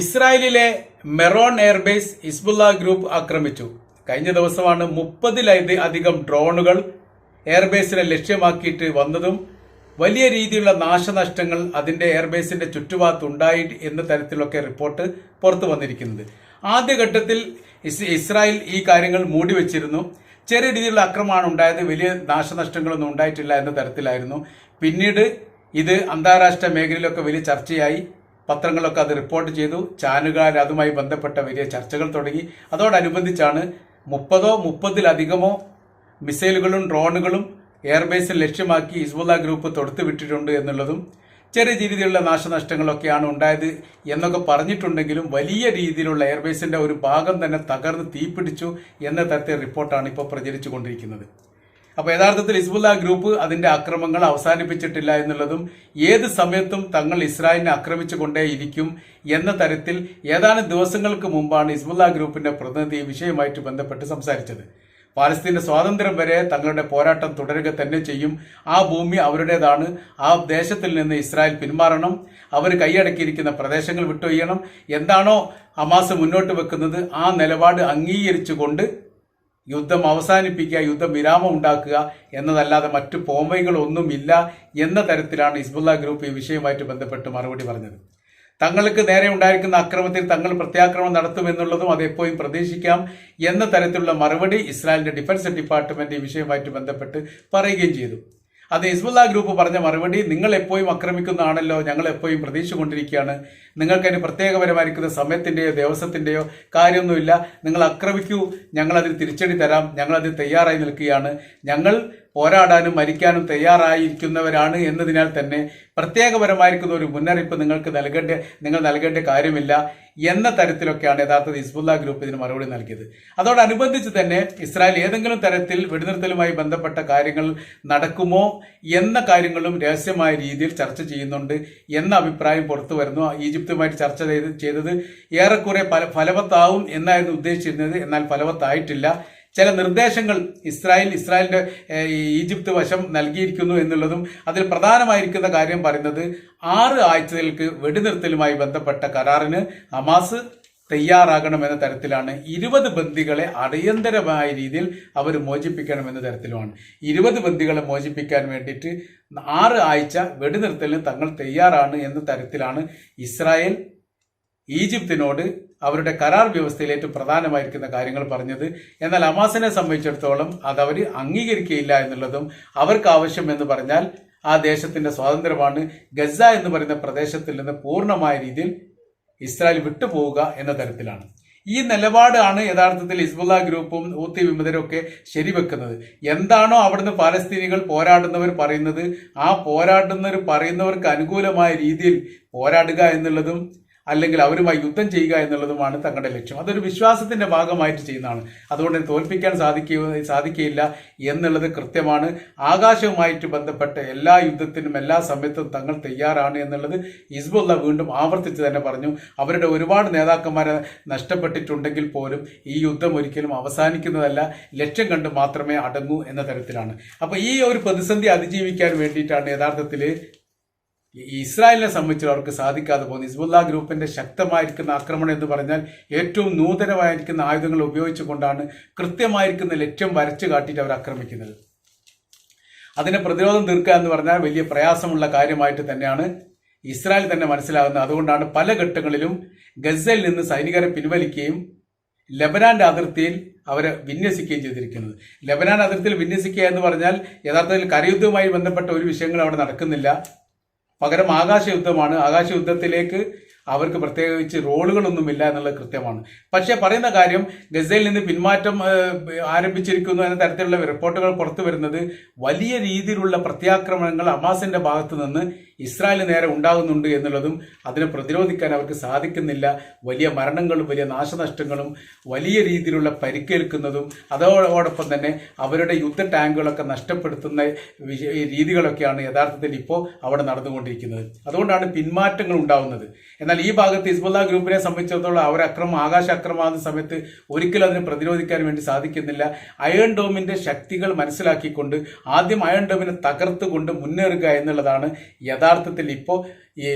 ഇസ്രായേലിലെ Myron airbase Hezbollah group ആക്രമിച്ചു. കഴിഞ്ഞ ദിവസമാണ് മുപ്പതിലധികം ഡ്രോണുകൾ എയർബേസിനെ ലക്ഷ്യമാക്കിയിട്ട് വന്നതും വലിയ രീതിയിലുള്ള നാശനഷ്ടങ്ങൾ അതിന്റെ എയർബേസിന്റെ ചുറ്റുഭാഗത്തുണ്ടായി എന്ന തരത്തിലൊക്കെ റിപ്പോർട്ട് പുറത്തു വന്നിരിക്കുന്നത്. ആദ്യഘട്ടത്തിൽ ഇസ്രായേൽ ഈ കാര്യങ്ങൾ മൂടിവെച്ചിരുന്നു ചെറിയ രീതിയിലുള്ള ആക്രമണമാണ് ഉണ്ടായത്. വലിയ നാശനഷ്ടങ്ങളൊന്നും ഉണ്ടായിട്ടില്ല എന്ന തരത്തിലായിരുന്നു. പിന്നീട് ഇത് അന്താരാഷ്ട്ര മേഖലയിലൊക്കെ വലിയ ചർച്ചയായി. പത്രങ്ങളൊക്കെ അത് റിപ്പോർട്ട് ചെയ്തു. ചാനലുകാർ അതുമായി ബന്ധപ്പെട്ട വലിയ ചർച്ചകൾ തുടങ്ങി. അതോടനുബന്ധിച്ചാണ് മുപ്പതോ മുപ്പതിലധികമോ മിസൈലുകളും ഡ്രോണുകളും എയർബേസിൽ ലക്ഷ്യമാക്കി ഹിസ്ബുള്ള ഗ്രൂപ്പ് തൊടുത്തുവിട്ടിട്ടുണ്ട് എന്നുള്ളതും ചെറിയ രീതിയിലുള്ള നാശനഷ്ടങ്ങളൊക്കെയാണ് ഉണ്ടായത് എന്നൊക്കെ പറഞ്ഞിട്ടുണ്ടെങ്കിലും വലിയ രീതിയിലുള്ള എയർബേസിന്റെ ഒരു ഭാഗം തന്നെ തകർന്ന് തീപിടിച്ചു എന്ന തരത്തിൽ റിപ്പോർട്ടാണ് ഇപ്പോൾ പ്രചരിച്ചു കൊണ്ടിരിക്കുന്നത്. അപ്പോൾ യഥാർത്ഥത്തിൽ ഹിസ്ബുല്ല ഗ്രൂപ്പ് അതിന്റെ അക്രമങ്ങൾ അവസാനിപ്പിച്ചിട്ടില്ല എന്നുള്ളതും ഏത് സമയത്തും തങ്ങൾ ഇസ്രായേലിനെ ആക്രമിച്ചു കൊണ്ടേയിരിക്കും എന്ന തരത്തിൽ ഏതാനും ദിവസങ്ങൾക്ക് മുമ്പാണ് ഹിസ്ബുല്ല ഗ്രൂപ്പിന്റെ പ്രതിനിധി വിഷയമായിട്ട് ബന്ധപ്പെട്ട് സംസാരിച്ചത്. പാലസ്തീന്റെ സ്വാതന്ത്ര്യം വരെ തങ്ങളുടെ പോരാട്ടം തുടരുക തന്നെ ചെയ്യും. ആ ഭൂമി അവരുടേതാണ്. ആ ദേശത്തിൽ നിന്ന് ഇസ്രായേൽ പിന്മാറണം. അവർ കൈയടക്കിയിരിക്കുന്ന പ്രദേശങ്ങൾ വിട്ടൊയ്യണം എന്താണോ അമാസ് മുന്നോട്ട് വെക്കുന്നത് ആ നിലപാട് അംഗീകരിച്ചുകൊണ്ട് യുദ്ധം അവസാനിപ്പിക്കുക യുദ്ധം വിരാമം ഉണ്ടാക്കുക എന്നതല്ലാതെ മറ്റു പോംവൈകളൊന്നുമില്ല എന്ന തരത്തിലാണ് ഹിസ്ബുല്ല ഗ്രൂപ്പ് ഈ വിഷയവുമായിട്ട് ബന്ധപ്പെട്ട് മറുപടി പറഞ്ഞത്. തങ്ങൾക്ക് നേരെ ഉണ്ടായിരിക്കുന്ന അക്രമത്തിൽ തങ്ങൾ പ്രത്യാക്രമണം നടത്തുമെന്നുള്ളതും അത് എപ്പോഴും പ്രതീക്ഷിക്കാം എന്ന തരത്തിലുള്ള മറുപടി ഇസ്രായേലിന്റെ ഡിഫൻസ് ഡിപ്പാർട്ട്മെന്റ് ഈ വിഷയവുമായിട്ട് ബന്ധപ്പെട്ട് പറയുകയും ചെയ്തു. അത് ഹിസ്ബുല്ല ഗ്രൂപ്പ് പറഞ്ഞ മറുപടി നിങ്ങൾ എപ്പോഴും ആക്രമിക്കുന്നതാണല്ലോ ഞങ്ങൾ എപ്പോഴും പ്രതീക്ഷിച്ചുകൊണ്ടിരിക്കുകയാണ്. നിങ്ങൾക്ക് അതിന് പ്രത്യേകപരമായിരിക്കുന്ന സമയത്തിന്റെയോ ദിവസത്തിന്റെയോ കാര്യമൊന്നുമില്ല. നിങ്ങൾ ആക്രമിക്കൂ. ഞങ്ങൾ അതിന് തിരിച്ചടി തരാം. ഞങ്ങൾ അതിന് തയ്യാറായി നിൽക്കുകയാണ്. ഞങ്ങൾ പോരാടാനും മരിക്കാനും തയ്യാറായിരിക്കുന്നവരാണ് എന്നതിനാൽ തന്നെ പ്രത്യേകപരമായിരിക്കുന്ന ഒരു മുന്നറിയിപ്പ് നിങ്ങൾക്ക് നൽകേണ്ട നിങ്ങൾ നൽകേണ്ട കാര്യമില്ല എന്ന തരത്തിലൊക്കെയാണ് യഥാർത്ഥത്തിൽ ഹിസ്ബുല്ല ഗ്രൂപ്പ് ഇതിന് മറുപടി നൽകിയത്. അതോടനുബന്ധിച്ച് തന്നെ ഇസ്രായേൽ ഏതെങ്കിലും തരത്തിൽ വെടിനിർത്തലുമായി ബന്ധപ്പെട്ട കാര്യങ്ങൾ നടക്കുമോ എന്ന കാര്യങ്ങളും രഹസ്യമായ രീതിയിൽ ചർച്ച ചെയ്യുന്നുണ്ട് എന്ന അഭിപ്രായം പുറത്തു വരുന്നു ഈജിപ്തുമായിട്ട് ചർച്ച ചെയ്ത് ചെയ്തത് ഏറെക്കുറെ ഫല ഫലവത്താവും എന്നായിരുന്നു ഉദ്ദേശിച്ചിരുന്നത്. എന്നാൽ ഫലവത്തായിട്ടില്ല. ചില നിർദ്ദേശങ്ങൾ ഇസ്രായേൽ ഇസ്രായേലിന്റെ ഈജിപ്ത് വശം നൽകിയിരിക്കുന്നു എന്നുള്ളതും അതിൽ പ്രധാനമായിരിക്കുന്ന കാര്യം പറയുന്നത് ആറ് ആഴ്ചകൾക്ക് വെടിനിർത്തലുമായി ബന്ധപ്പെട്ട കരാറിന് ഹമാസ് തയ്യാറാകണമെന്ന തരത്തിലാണ് ഇരുപത് ബന്ദികളെ അടിയന്തരമായ രീതിയിൽ അവർ മോചിപ്പിക്കണമെന്ന തരത്തിലുമാണ്. ഇരുപത് ബന്ദികളെ മോചിപ്പിക്കാൻ വേണ്ടിയിട്ട് ആറ് ആഴ്ച വെടിനിർത്തലിന് തങ്ങൾ തയ്യാറാണ് എന്ന തരത്തിലാണ് ഇസ്രായേൽ ഈജിപ്തിനോട് അവരുടെ കരാർ വ്യവസ്ഥയിൽ ഏറ്റവും പ്രധാനമായിരിക്കുന്ന കാര്യങ്ങൾ പറഞ്ഞത്. എന്നാൽ അമാസിനെ സംബന്ധിച്ചിടത്തോളം അത് അവർ അംഗീകരിക്കുകയില്ല എന്നുള്ളതും അവർക്ക് ആവശ്യം എന്ന് പറഞ്ഞാൽ ആ ദേശത്തിന്റെ സ്വാതന്ത്ര്യമാണ്. ഗസ എന്ന് പറയുന്ന പ്രദേശത്തിൽ നിന്ന് പൂർണമായ രീതിയിൽ ഇസ്രായേൽ വിട്ടുപോവുക എന്ന തരത്തിലാണ്. ഈ നിലപാടാണ് യഥാർത്ഥത്തിൽ ഹിസ്ബുള്ള ഗ്രൂപ്പും ഊത്തി വിമതരും ഒക്കെ ശരിവെക്കുന്നത്. എന്താണോ അവിടുന്ന് പാലസ്തീനികൾ പോരാടുന്നവർ പറയുന്നത് ആ പോരാടുന്നവർ പറയുന്നവർക്ക് അനുകൂലമായ രീതിയിൽ പോരാടുക എന്നുള്ളതും അല്ലെങ്കിൽ അവരുമായി യുദ്ധം ചെയ്യുക എന്നുള്ളതുമാണ് തങ്ങളുടെ ലക്ഷ്യം. അതൊരു വിശ്വാസത്തിന്റെ ഭാഗമായിട്ട് ചെയ്യുന്നതാണ്. അതുകൊണ്ട് തോൽപ്പിക്കാൻ സാധിക്കുക സാധിക്കുകയില്ല എന്നുള്ളത് കൃത്യമാണ്. ആകാശവുമായിട്ട് ബന്ധപ്പെട്ട എല്ലാ യുദ്ധത്തിനും എല്ലാ സമയത്തും തങ്ങൾ തയ്യാറാണ് എന്നുള്ളത് ഹിസ്ബുള്ള വീണ്ടും ആവർത്തിച്ച് തന്നെ പറഞ്ഞു. അവരുടെ ഒരുപാട് നേതാക്കന്മാരെ നഷ്ടപ്പെട്ടിട്ടുണ്ടെങ്കിൽ പോലും ഈ യുദ്ധം ഒരിക്കലും അവസാനിക്കുന്നതല്ല. ലക്ഷ്യം കണ്ട് മാത്രമേ അടങ്ങൂ എന്ന തരത്തിലാണ്. അപ്പോൾ ഈ ഒരു പ്രതിസന്ധി അതിജീവിക്കാൻ വേണ്ടിയിട്ടാണ് യഥാർത്ഥത്തിൽ ഇസ്രായേലിനെ സംബന്ധിച്ച് അവർക്ക് സാധിക്കാതെ പോകുന്നു ഹിസ്ബുല്ല ഗ്രൂപ്പിന്റെ ശക്തമായിരിക്കുന്ന ആക്രമണം എന്ന് പറഞ്ഞാൽ ഏറ്റവും നൂതനമായിരിക്കുന്ന ആയുധങ്ങൾ ഉപയോഗിച്ചുകൊണ്ടാണ് കൃത്യമായിരിക്കുന്ന ലക്ഷ്യം വരച്ചു കാട്ടിയിട്ട് അവർ ആക്രമിക്കുന്നത്. അതിനെ പ്രതിരോധം തീർക്കുക എന്ന് പറഞ്ഞാൽ വലിയ പ്രയാസമുള്ള കാര്യമായിട്ട് തന്നെയാണ് ഇസ്രായേൽ തന്നെ മനസ്സിലാകുന്നത്. അതുകൊണ്ടാണ് പല ഘട്ടങ്ങളിലും ഗസയിൽ നിന്ന് സൈനികരെ പിൻവലിക്കുകയും ലബനാന്റെ അതിർത്തിയിൽ അവരെ വിന്യസിക്കുകയും ചെയ്തിരിക്കുന്നത്. ലബനാൻ അതിർത്തിയിൽ വിന്യസിക്കുക എന്ന് പറഞ്ഞാൽ യഥാർത്ഥത്തിൽ കരയുദ്ധവുമായി ബന്ധപ്പെട്ട ഒരു വിഷയങ്ങൾ അവിടെ നടക്കുന്നില്ല. പകരം ആകാശ യുദ്ധമാണ് ആകാശ യുദ്ധത്തിലേക്ക് അവർക്ക് പ്രത്യേകിച്ച് റോളുകളൊന്നുമില്ല എന്നുള്ളത് കൃത്യമാണ്. പക്ഷേ പറയുന്ന കാര്യം ഗസയിൽ നിന്ന് പിന്മാറ്റം ആരംഭിച്ചിരിക്കുന്നു എന്ന തരത്തിലുള്ള റിപ്പോർട്ടുകൾ പുറത്തു വരുന്നത് വലിയ രീതിയിലുള്ള പ്രത്യാക്രമണങ്ങൾ അമാസിന്റെ ഭാഗത്തു നിന്ന് ഇസ്രായേൽ നേരെ ഉണ്ടാകുന്നുണ്ട് എന്നുള്ളതും അതിനെ പ്രതിരോധിക്കാൻ അവർക്ക് സാധിക്കുന്നില്ല. വലിയ മരണങ്ങളും വലിയ നാശനഷ്ടങ്ങളും വലിയ രീതിയിലുള്ള പരിക്കേൽക്കുന്നതും അതോടൊപ്പം തന്നെ അവരുടെ യുദ്ധ ടാങ്കുകളൊക്കെ നഷ്ടപ്പെടുത്തുന്ന രീതികളൊക്കെയാണ് യഥാർത്ഥത്തിൽ ഇപ്പോൾ അവിടെ നടന്നുകൊണ്ടിരിക്കുന്നത്. അതുകൊണ്ടാണ് പിന്മാറ്റങ്ങൾ ഉണ്ടാകുന്നത് എന്നാൽ ഈ ഭാഗത്ത് ഹിസ്ബുല്ല ഗ്രൂപ്പിനെ സംബന്ധിച്ചിടത്തോളം അവർ അക്രമം ആകാശ അക്രമാകുന്ന സമയത്ത് ഒരിക്കലും അതിനെ പ്രതിരോധിക്കാൻ വേണ്ടി സാധിക്കുന്നില്ല. അയൺ ഡോമിന്റെ ശക്തികൾ മനസ്സിലാക്കിക്കൊണ്ട് ആദ്യം അയൺ ഡോമിനെ തകർത്തുകൊണ്ട് മുന്നേറുക എന്നുള്ളതാണ് യഥാർത്ഥ യഥാർത്ഥത്തിൽ ഇപ്പോൾ ഈ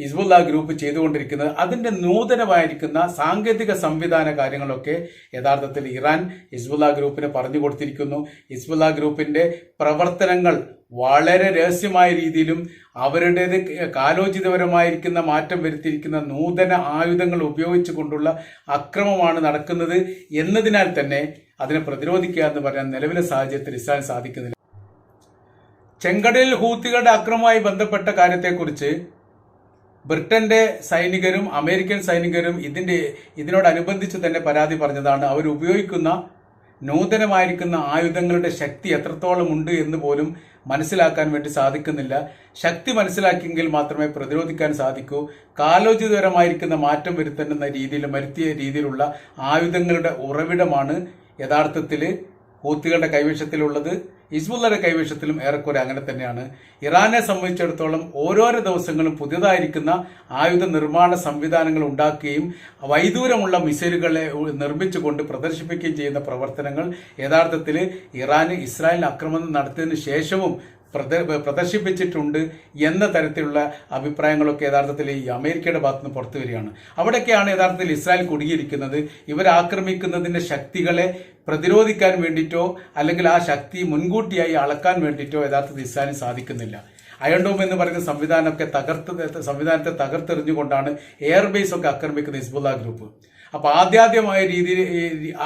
ഹിസ്ബുല്ല ഗ്രൂപ്പ് ചെയ്തുകൊണ്ടിരിക്കുന്നത് അതിന്റെ നൂതനമായിരിക്കുന്ന സാങ്കേതിക സംവിധാന കാര്യങ്ങളൊക്കെ യഥാർത്ഥത്തിൽ ഇറാൻ ഹിസ്ബുല്ല ഗ്രൂപ്പിന് പറഞ്ഞു കൊടുത്തിരിക്കുന്നു. ഹിസ്ബുല്ല ഗ്രൂപ്പിന്റെ പ്രവർത്തനങ്ങൾ വളരെ രഹസ്യമായ രീതിയിലും അവരുടേത് കാലോചിതപരമായിരിക്കുന്ന മാറ്റം വരുത്തിയിരിക്കുന്ന നൂതന ആയുധങ്ങൾ ഉപയോഗിച്ചുകൊണ്ടുള്ള അക്രമമാണ് നടക്കുന്നത് എന്നതിനാൽ തന്നെ അതിനെ പ്രതിരോധിക്കുക എന്ന് പറഞ്ഞാൽ നിലവിലെ സാഹചര്യത്തിൽ ഇസ്രായേൽ സാധിക്കുന്നില്ല. ചെങ്കടലിൽ ഹൂത്തികളുടെ അക്രമവുമായി ബന്ധപ്പെട്ട കാര്യത്തെക്കുറിച്ച് ബ്രിട്ടന്റെ സൈനികരും അമേരിക്കൻ സൈനികരും ഇതിന്റെ ഇതിനോടനുബന്ധിച്ച് തന്നെ പരാതി പറഞ്ഞതാണ്. അവർ ഉപയോഗിക്കുന്ന നൂതനമായിരിക്കുന്ന ആയുധങ്ങളുടെ ശക്തി എത്രത്തോളം ഉണ്ട് എന്ന് പോലും മനസ്സിലാക്കാൻ വേണ്ടി സാധിക്കുന്നില്ല. ശക്തി മനസ്സിലാക്കിയെങ്കിൽ മാത്രമേ പ്രതിരോധിക്കാൻ സാധിക്കൂ. കാലോചിതപരമായിരിക്കുന്ന മാറ്റം വരുത്തുന്ന രീതിയിൽ വരുത്തിയ രീതിയിലുള്ള ആയുധങ്ങളുടെ ഉറവിടമാണ് യഥാർത്ഥത്തിൽ ഹൂത്തികളുടെ കൈവശത്തിലുള്ളത് ഹിസ്ബുള്ളയുടെ കൈവശത്തിലും ഏറെക്കുറെ അങ്ങനെ തന്നെയാണ്. ഇറാനെ സംബന്ധിച്ചിടത്തോളം ഓരോരോ ദിവസങ്ങളും പുതിയതായിരിക്കുന്ന ആയുധ നിർമ്മാണ സംവിധാനങ്ങൾ ഉണ്ടാക്കുകയും വൈദൂരമുള്ള മിസൈലുകളെ നിർമ്മിച്ചുകൊണ്ട് പ്രദർശിപ്പിക്കുകയും ചെയ്യുന്ന പ്രവർത്തനങ്ങൾ യഥാർത്ഥത്തിൽ ഇറാന് ഇസ്രായേൽ ആക്രമണം നടത്തിയതിനു ശേഷവും പ്രദർശിപ്പിച്ചിട്ടുണ്ട് എന്ന തരത്തിലുള്ള അഭിപ്രായങ്ങളൊക്കെ യഥാർത്ഥത്തിൽ ഈ അമേരിക്കയുടെ ഭാഗത്ത് നിന്ന് പുറത്തു വരികയാണ്. അവിടെയൊക്കെയാണ് യഥാർത്ഥത്തിൽ ഇസ്രായേൽ കുടുങ്ങിയിരിക്കുന്നത് ഇവർ ആക്രമിക്കുന്നതിന്റെ ശക്തികളെ പ്രതിരോധിക്കാൻ വേണ്ടിയിട്ടോ അല്ലെങ്കിൽ ആ ശക്തി മുൻകൂട്ടിയായി അളക്കാൻ വേണ്ടിയിട്ടോ യഥാർത്ഥത്തിൽ ഇസ്രായേലിന് സാധിക്കുന്നില്ല. അയൺഡോം എന്ന് പറയുന്ന സംവിധാനമൊക്കെ തകർത്ത് സംവിധാനത്തെ തകർത്തെറിഞ്ഞുകൊണ്ടാണ് എയർബേസ് ഒക്കെ ആക്രമിക്കുന്ന ഹിസ്ബുല്ല ഗ്രൂപ്പ് അപ്പൊ ആദ്യാദ്യമായ രീതിയിൽ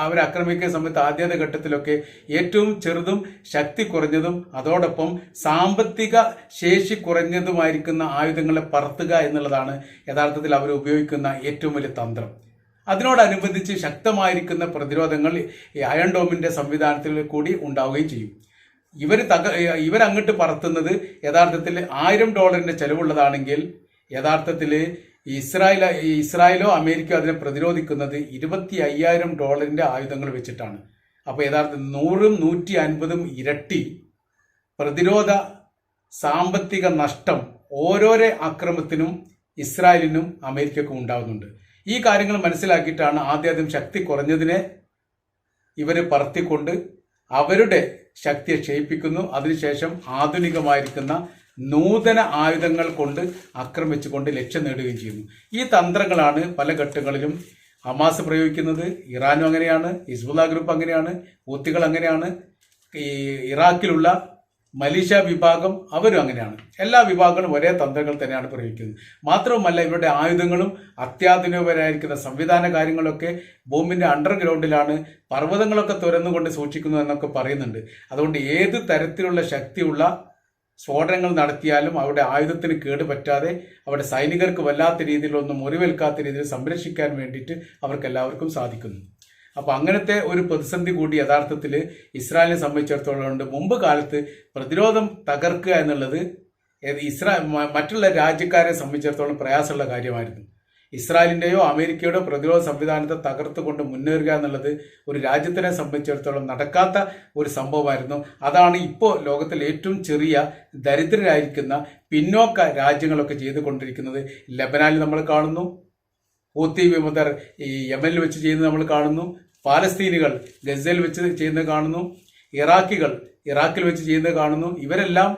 അവരെ ആക്രമിക്കുന്ന സമയത്ത് ആദ്യാദ്യ ഘട്ടത്തിലൊക്കെ ഏറ്റവും ചെറുതും ശക്തി കുറഞ്ഞതും അതോടൊപ്പം സാമ്പത്തിക ശേഷി കുറഞ്ഞതുമായിരിക്കുന്ന ആയുധങ്ങളെ പറത്തുക എന്നുള്ളതാണ് യഥാർത്ഥത്തിൽ അവർ ഉപയോഗിക്കുന്ന ഏറ്റവും വലിയ തന്ത്രം. അതിനോടനുബന്ധിച്ച് ശക്തമായിരിക്കുന്ന പ്രതിരോധങ്ങൾ ഈ അയൺ സംവിധാനത്തിൽ കൂടി ഉണ്ടാവുകയും ചെയ്യും. ഇവർ തക ഇവരങ്ങോട്ട് പറത്തുന്നത് യഥാർത്ഥത്തിൽ ആയിരം ഡോളറിന്റെ ചെലവുള്ളതാണെങ്കിൽ യഥാർത്ഥത്തിൽ ഇസ്രായേൽ ഇസ്രായേലോ അമേരിക്കയോ അതിനെ പ്രതിരോധിക്കുന്നത് ഇരുപത്തി അയ്യായിരം ഡോളറിന്റെ ആയുധങ്ങൾ വെച്ചിട്ടാണ്. അപ്പോൾ യഥാർത്ഥത്തിൽ നൂറും നൂറ്റി അൻപതും ഇരട്ടി പ്രതിരോധ സാമ്പത്തിക നഷ്ടം ഓരോരോ അക്രമത്തിനും ഇസ്രായേലിനും അമേരിക്കക്കും ഉണ്ടാകുന്നുണ്ട് ഈ കാര്യങ്ങൾ മനസ്സിലാക്കിയിട്ടാണ് ആദ്യം ശക്തി കുറഞ്ഞതിനെ ഇവർ പറത്തിക്കൊണ്ട് അവരുടെ ശക്തിയെ ക്ഷയിപ്പിക്കുന്നു. അതിനുശേഷം ആധുനികമായിരിക്കുന്ന നൂതന ആയുധങ്ങൾ കൊണ്ട് ആക്രമിച്ചുകൊണ്ട് ലക്ഷ്യം നേടുകയും ചെയ്യുന്നു. ഈ തന്ത്രങ്ങളാണ് പല ഘട്ടങ്ങളിലും ഹമാസ് പ്രയോഗിക്കുന്നത്. ഇറാനും അങ്ങനെയാണ് ഹിസ്ബുല്ല ഗ്രൂപ്പ് അങ്ങനെയാണ് ഊത്തികൾ അങ്ങനെയാണ് ഈ ഇറാഖിലുള്ള മലീഷ്യ വിഭാഗം അവരും അങ്ങനെയാണ്. എല്ലാ വിഭാഗങ്ങളും ഒരേ തന്ത്രങ്ങൾ തന്നെയാണ് പ്രയോഗിക്കുന്നത്. മാത്രവുമല്ല ഇവരുടെ ആയുധങ്ങളും അത്യാധുനികപരായിരിക്കുന്ന സംവിധാന കാര്യങ്ങളൊക്കെ ഭൂമിന്റെ അണ്ടർഗ്രൗണ്ടിലാണ് പർവതങ്ങളൊക്കെ തുരന്നുകൊണ്ട് സൂക്ഷിക്കുന്നു എന്നൊക്കെ പറയുന്നുണ്ട്. അതുകൊണ്ട് ഏത് തരത്തിലുള്ള ശക്തിയുള്ള സ്ഫോടനങ്ങൾ നടത്തിയാലും അവരുടെ ആയുധത്തിന് കേട് പറ്റാതെ അവരുടെ സൈനികർക്ക് വല്ലാത്ത രീതിയിലൊന്നും മുറിവേൽക്കാത്ത രീതിയിൽ സംരക്ഷിക്കാൻ വേണ്ടിയിട്ട് അവർക്ക് എല്ലാവർക്കും സാധിക്കുന്നു. അപ്പോൾ അങ്ങനത്തെ ഒരു പ്രതിസന്ധി കൂടി യഥാർത്ഥത്തിൽ ഇസ്രായേലിനെ സംബന്ധിച്ചിടത്തോളം ഉണ്ട്. മുമ്പ് കാലത്ത് പ്രതിരോധം തകർക്കുക എന്നുള്ളത് ഇസ്രായേൽ ഇസ്രാ മറ്റുള്ള രാജ്യക്കാരെ സംബന്ധിച്ചിടത്തോളം പ്രയാസമുള്ള കാര്യമായിരുന്നു. ഇസ്രായേലിന്റെയോ അമേരിക്കയുടെയോ പ്രതിരോധ സംവിധാനത്തെ തകർത്തുകൊണ്ട് മുന്നേറുക എന്നുള്ളത് ഒരു രാജ്യത്തിനെ സംബന്ധിച്ചിടത്തോളം നടക്കാത്ത ഒരു സംഭവമായിരുന്നു. അതാണ് ഇപ്പോൾ ലോകത്തിൽ ഏറ്റവും ചെറിയ ദരിദ്രരായിരിക്കുന്ന പിന്നോക്ക രാജ്യങ്ങളൊക്കെ ചെയ്തുകൊണ്ടിരിക്കുന്നത്. ലബനാനിൽ നമ്മൾ കാണുന്നു. ഹൂത്തി വിമതർ ഈ യമനിൽ വെച്ച് ചെയ്യുന്നത് നമ്മൾ കാണുന്നു. പാലസ്തീനുകൾ ഗസയിൽ വെച്ച് ചെയ്യുന്നത് കാണുന്നു. ഇറാഖികൾ ഇറാഖിൽ വെച്ച് ചെയ്യുന്നത് കാണുന്നു. ഇവരെല്ലാം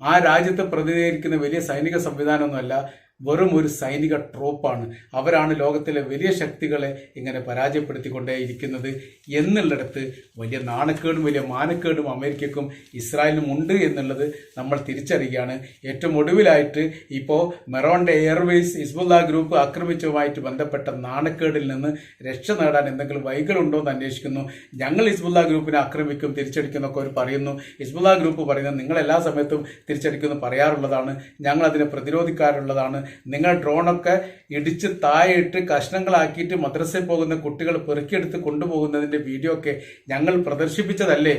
ആ രാജ്യത്തെ പ്രതിനിധീകരിക്കുന്ന വലിയ സൈനിക സംവിധാനമൊന്നുമല്ല. വെറും ഒരു സൈനിക ട്രോപ്പാണ്. അവരാണ് ലോകത്തിലെ വലിയ ശക്തികളെ ഇങ്ങനെ പരാജയപ്പെടുത്തിക്കൊണ്ടേയിരിക്കുന്നത് എന്നുള്ളിടത്ത് വലിയ നാണക്കേടും വലിയ മാനക്കേടും അമേരിക്കക്കും ഇസ്രായേലിനും ഉണ്ട് എന്നുള്ളത് നമ്മൾ തിരിച്ചറിയുകയാണ്. ഏറ്റവും ഒടുവിലായിട്ട് ഇപ്പോൾ മെറോണിന്റെ എയർവേസ് ഇസ്ബുല്ല ഗ്രൂപ്പ് ആക്രമിച്ചതുമായിട്ട് ബന്ധപ്പെട്ട നാണക്കേടിൽ നിന്ന് രക്ഷ നേടാൻ എന്തെങ്കിലും വൈകലുണ്ടോ എന്ന് അന്വേഷിക്കുന്നു. ഞങ്ങൾ ഇസ്ബുല്ല ഗ്രൂപ്പിനെ ആക്രമിക്കും തിരിച്ചടിക്കുന്നൊക്കെ അവർ പറയുന്നു. ഇസ്ബുല്ല ഗ്രൂപ്പ് പറയുന്നത് നിങ്ങൾ എല്ലാ സമയത്തും തിരിച്ചടിക്കുമെന്ന് പറയാറുള്ളതാണ്. ഞങ്ങൾ അതിനെ പ്രതിരോധിക്കാറുള്ളതാണ്. നിങ്ങൾ ഡ്രോണൊക്കെ ഇടിച്ച് താഴെയിട്ട് കഷ്ണങ്ങളാക്കിയിട്ട് മദ്രസയിൽ പോകുന്ന കുട്ടികൾ പെറുക്കിയെടുത്ത് കൊണ്ടുപോകുന്നതിന്റെ വീഡിയോ ഒക്കെ ഞങ്ങൾ പ്രദർശിപ്പിച്ചതല്ലേ?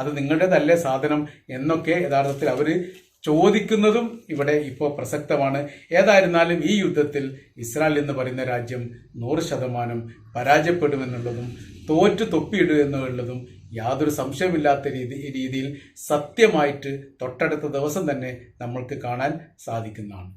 അത് നിങ്ങളുടേതല്ലേ സാധനം എന്നൊക്കെ യഥാർത്ഥത്തിൽ അവർ ചോദിക്കുന്നതും ഇവിടെ ഇപ്പോൾ പ്രസക്തമാണ്. ഏതായിരുന്നാലും ഈ യുദ്ധത്തിൽ ഇസ്രായേൽ എന്ന് പറയുന്ന രാജ്യം നൂറ് ശതമാനം പരാജയപ്പെടുമെന്നുള്ളതും തോറ്റു തൊപ്പിയിടുക എന്നുള്ളതും യാതൊരു സംശയമില്ലാത്ത രീതി രീതിയിൽ സത്യമായിട്ട് തൊട്ടടുത്ത ദിവസം തന്നെ നമ്മൾക്ക് കാണാൻ സാധിക്കുന്നതാണ്.